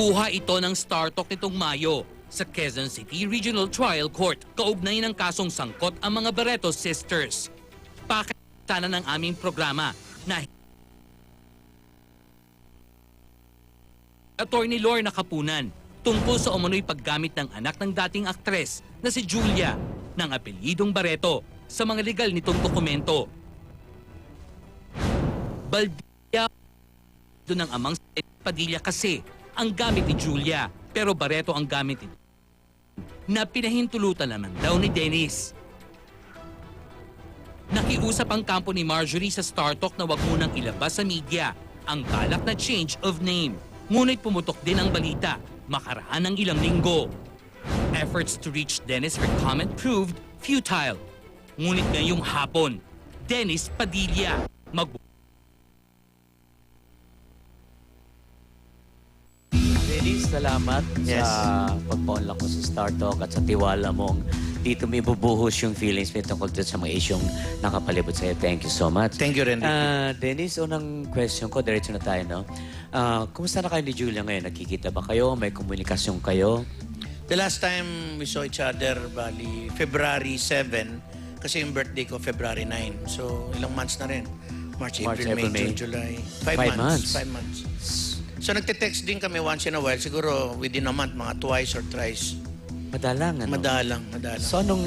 Kuha ito ng Star Talk nitong Mayo sa Quezon City Regional Trial Court. Kaugnay ng kasong sangkot ang mga Barreto sisters. Pakita ng aming programa na Attorney Lorna Kapunan tungkol sa umano'y paggamit ng anak ng dating aktres na si Julia ng apelyidong Barreto sa mga legal nitong dokumento. Baldia doon ng amang Padilla kasi ang gamit ni Julia pero Barreto ang gamit nito na pinahintulutan naman daw ni Dennis. Nakiusap ang kampo ni Marjorie sa Star Talk na wag munang ilabas sa media ang balak na change of name. Ngunit pumutok din ang balita makaraan ng ilang linggo. Efforts to reach Dennis for comment proved futile. Ngunit ngayong hapon, Dennis Padilla mag Dennis, salamat Yes. sa pagpaunlak mo sa Star Talk at sa tiwala mong dito may bubuhos yung feelings mo tungkol dito sa mga isyong nakapalibot sa'yo. Thank you so much. Thank you rin. Ricky. Ah, Dennis, unang question ko, diretso na tayo, no? Ah, kumusta na kayo ni Julia ngayon? Nagkikita ba kayo? May komunikasyon kayo? The last time we saw each other, bali, February 7, kasi yung birthday ko, February 9. So, ilang months na rin. March, March, April, April, May, May. June, July. Five, Five months. months. Five months. So, nagte-text din kami once in a while. Siguro within a month, mga twice or thrice. Madalang, ano? Madalang, madalang. So, anong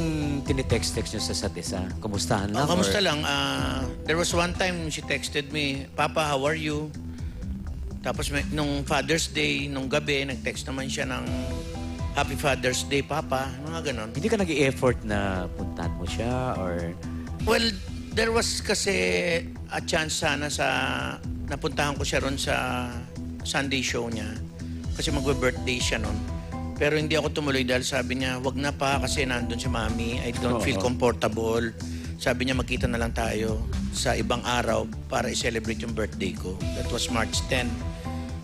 tinitext-text nyo sa isa't isa? Kumustahan lang? Oh, kamusta or- lang? Ah, there was one time she texted me, Papa, how are you? Tapos may, nung Father's Day, nung gabi, nag-text naman siya ng Happy Father's Day, Papa. Mga ganon. Hindi ka nag-i-effort na puntahan mo siya or... Well, there was kasi a chance sana sa napuntahan ko siya ron sa Sunday show niya. Kasi magbe-birthday siya noon. Pero hindi ako tumuloy dahil sabi niya, wag na pa kasi nandun si Mami. I don't feel comfortable. Sabi niya, magkita na lang tayo sa ibang araw para i-celebrate yung birthday ko. That was March 10.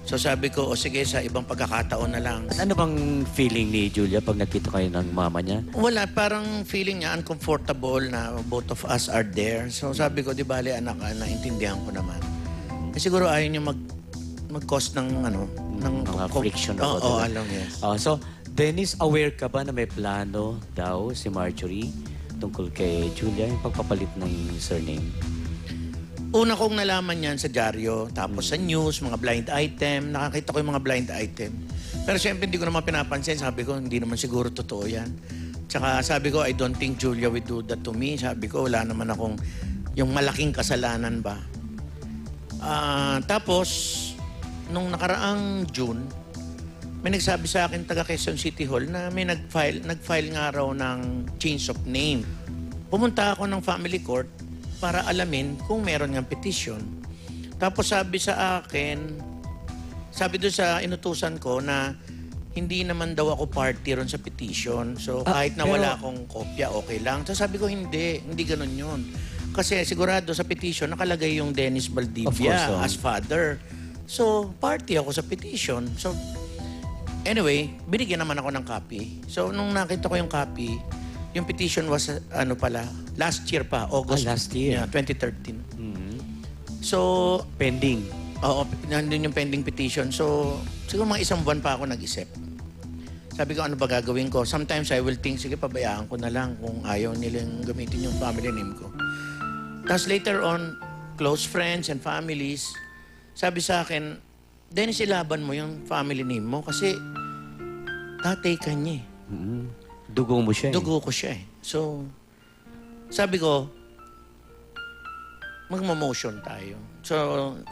So sabi ko, o sige, sa ibang pagkakataon na lang. Ano bang feeling ni Julia pag nakita kayo ng mama niya? Wala, parang feeling niya uncomfortable na both of us are there. So sabi ko, di bali anak, ah, naintindihan ko naman. Eh, siguro ayaw niya mag mag-cause ng ano, ng Mga friction Oo, oh, alam, yes. Ah, so, Dennis, aware ka ba na may plano daw si Marjorie tungkol kay Julia yung pagpapalit ng surname? Una kong nalaman yan sa dyaryo, tapos sa news, mga blind item, nakakita ko yung mga blind item. Pero siyempre hindi ko naman pinapansin, sabi ko hindi naman siguro totoo yan. Tsaka sabi ko, I don't think Julia would do that to me. Sabi ko, wala naman akong yung malaking kasalanan ba. Ah, tapos, nung nakaraang June, may nagsabi sa akin taga Quezon City Hall na may nag-file, nag-file nga raw ng change of name. Pumunta ako ng family court para alamin kung meron ng petition. Tapos sabi sa akin, sabi doon sa inutusan ko na hindi naman daw ako party ron sa petition. So Ah, kahit na pero- wala akong kopya, okay lang. So sabi ko, hindi. Hindi ganun yun. Kasi sigurado sa petition, nakalagay yung Dennis Of Valdivia course, oh. as father. So, party ako sa petition. So, anyway, binigyan naman ako ng copy. So, nung nakita ko yung copy, yung petition was, uh, ano pala, last year pa, August. Ah, last year. Yeah, 2013. Mhm. So, Pending. Oo, nandun yung pending petition. So, siguro mga isang buwan pa ako nag-isip. Sabi ko, ano ba gagawin ko? Sometimes I will think, sige, pabayaan ko na lang kung ayaw nilang gamitin yung family name ko. Tapos later on, close friends and families, sabi sa akin, Dennis, ilaban mo yung family name mo kasi tatay ka niya eh. Mhm. Dugo mo siya. eh. Dugo ko siya eh. So, sabi ko, magmo-motion tayo. So,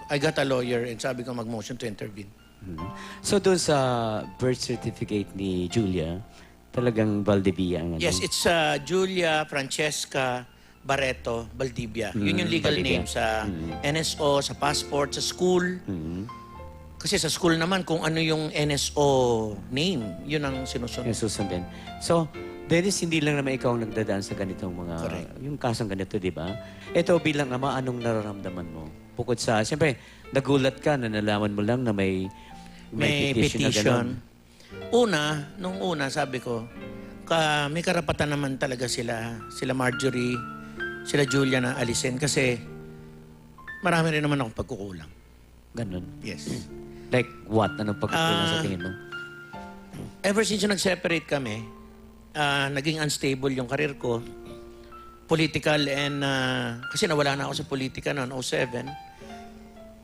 I got a lawyer and sabi ko mag-motion to intervene. Mhm. So, doon sa birth certificate ni Julia, talagang Valdivia ang ano? Yes, it's uh, Julia Francesca Barreto Valdivia. Yun yung Mm, legal Valdivia. name sa Mm. NSO, sa passport, sa school. Mhm. Kasi sa school naman, kung ano yung NSO name, yun ang sinusunod. Yung susundin. So, Dennis, hindi lang naman ikaw ang nagdadaan sa ganitong mga... Correct. Yung kasong ganito, di ba? Ito bilang ama, anong nararamdaman mo? Bukod sa... Siyempre, nagulat ka na nalaman mo lang na may... May petition. Una, nung una, sabi ko, ka, may karapatan naman talaga sila, sila Marjorie, sila Julia na alisin kasi marami rin naman akong pagkukulang. Ganun. Yes. Like what? Anong pagkukulang sa Ah. tingin mo? Ever since yung nag-separate kami, ah, naging unstable yung karir ko. Political and... ah, kasi nawala na ako sa politika noon, 07.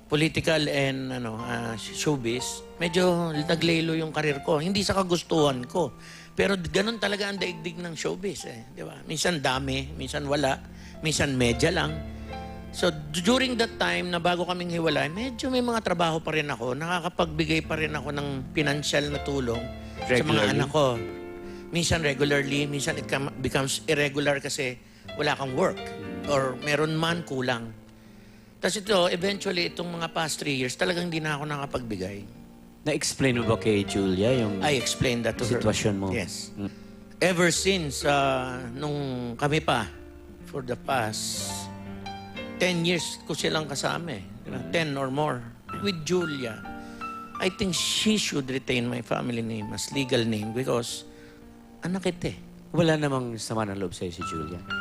Political and ano, ah, showbiz. Medyo naglelo yung karir ko. Hindi sa kagustuhan ko. Pero ganun talaga ang daigdig ng showbiz. Eh, di ba? Minsan dami, minsan wala, minsan medya lang. So during that time na bago kaming hiwalay, medyo may mga trabaho pa rin ako. Nakakapagbigay pa rin ako ng financial na tulong sa mga Regularly? anak ko. Minsan regularly, minsan it come- becomes irregular kasi wala kang work. Or meron man kulang. Tapos ito, eventually, itong mga past three years, talagang hindi na ako nakapagbigay. Na-explain mo ba kay Julia yung I explained that to her. sitwasyon mo? Yes. Mm. Ever since, uh, nung kami pa, for the past 10 years ko silang kasama eh. Diba? 10 or more. With Julia. I think she should retain my family name as legal name because anak kita eh. Wala namang sama ng loob sa'yo si Julia.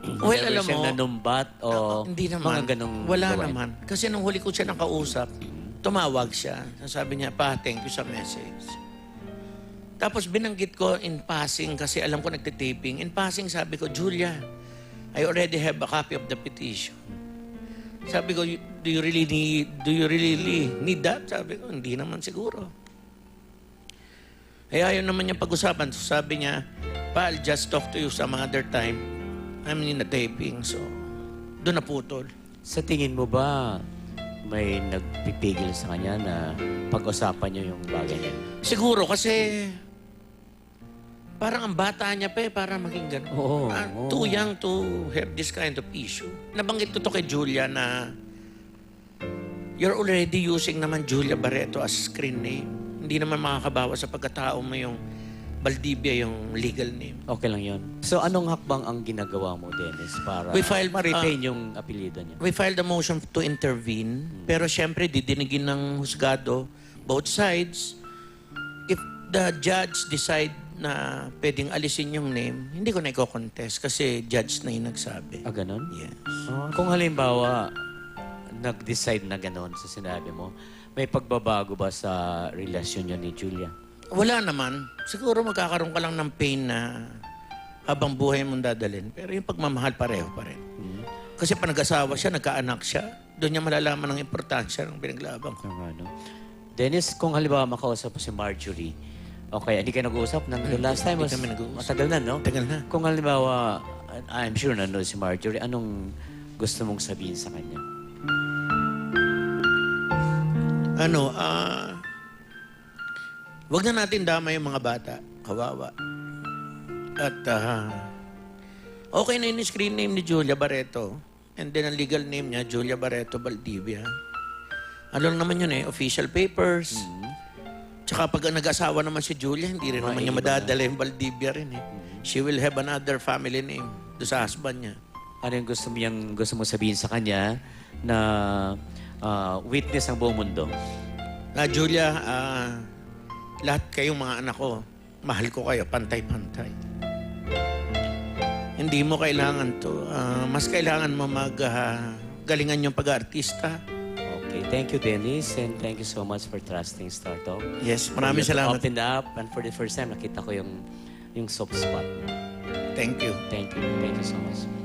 Well, Never alam siyang mo, nanumbat o Ako, hindi naman. mga ganong Wala gawain? naman. Kasi nung huli ko siya nakausap, tumawag siya. Sabi niya, pa, thank you sa message. Tapos binanggit ko in passing kasi alam ko nagtitaping. In passing sabi ko, Julia, I already have a copy of the petition. Sabi ko, do you really need, do you really need that? Sabi ko, hindi naman siguro. Eh, ayaw naman niya pag-usapan. So, sabi niya, pa, I'll just talk to you some other time. I'm in a taping, so doon na putol. Sa tingin mo ba may nagpipigil sa kanya na pag-usapan niyo yung bagay na yun? Siguro kasi parang ang bata niya pa eh, para maging gano'n. Oo, Ah, oo. Too young to have this kind of issue. Nabanggit ko to kay Julia na you're already using naman Julia Barreto as screen name. Hindi naman makakabawa sa pagkatao mo yung Valdivia yung legal name. Okay lang yun. So anong hakbang ang ginagawa mo, Dennis, para We filed, ma-retain yung apelido niya? We filed a motion to intervene, pero syempre didinigin ng husgado both sides. If the judge decide na pwedeng alisin yung name, hindi ko na i-contest kasi judge na yung nagsabi. Ah, ganun? Yes. Ah, kung halimbawa, nag-decide na ganun sa sinabi mo, may pagbabago ba sa relasyon niyo ni Julia? Wala naman. Siguro magkakaroon ka lang ng pain na habang buhay mong dadalhin. Pero yung pagmamahal pareho pa rin. Kasi pa nag-asawa siya, nagkaanak siya, doon niya malalaman ang importansya ng pinaglaban ko. Ano. Dennis, kung halimbawa makausap mo si Marjorie, okay, hindi kayo nag-uusap ng the last time? hindi was- kami nag-uusap. Matagal na, no? Tagal na. Kung halimbawa, I'm sure nanonood si Marjorie, anong gusto mong sabihin sa kanya? Ano, ah... wag na natin dama yung mga bata. Kawawa. At, ah... okay na yung screen name ni Julia Barreto. And then, ang legal name niya, Julia Barreto Valdivia. Ano lang naman yun eh, official papers. Tsaka pag nag-asawa naman si Julia, hindi rin naman niya madadala yung Valdivia rin eh. She will have another family name do sa husband niya. Ano yung gusto mo, yung gusto mo sabihin sa kanya na ah, witness ang buong mundo? Na Julia, ah, lahat kayong mga anak ko, mahal ko kayo, pantay-pantay. Hindi mo kailangan to. Ah, mas kailangan mo mag ah, galingan yung pag-artista. Thank you, Dennis, and thank you so much for trusting Star Talk. Yes, maraming salamat. opened up, and for the first time, nakita ko yung, yung soft spot. Thank you. Thank you. Thank you so much.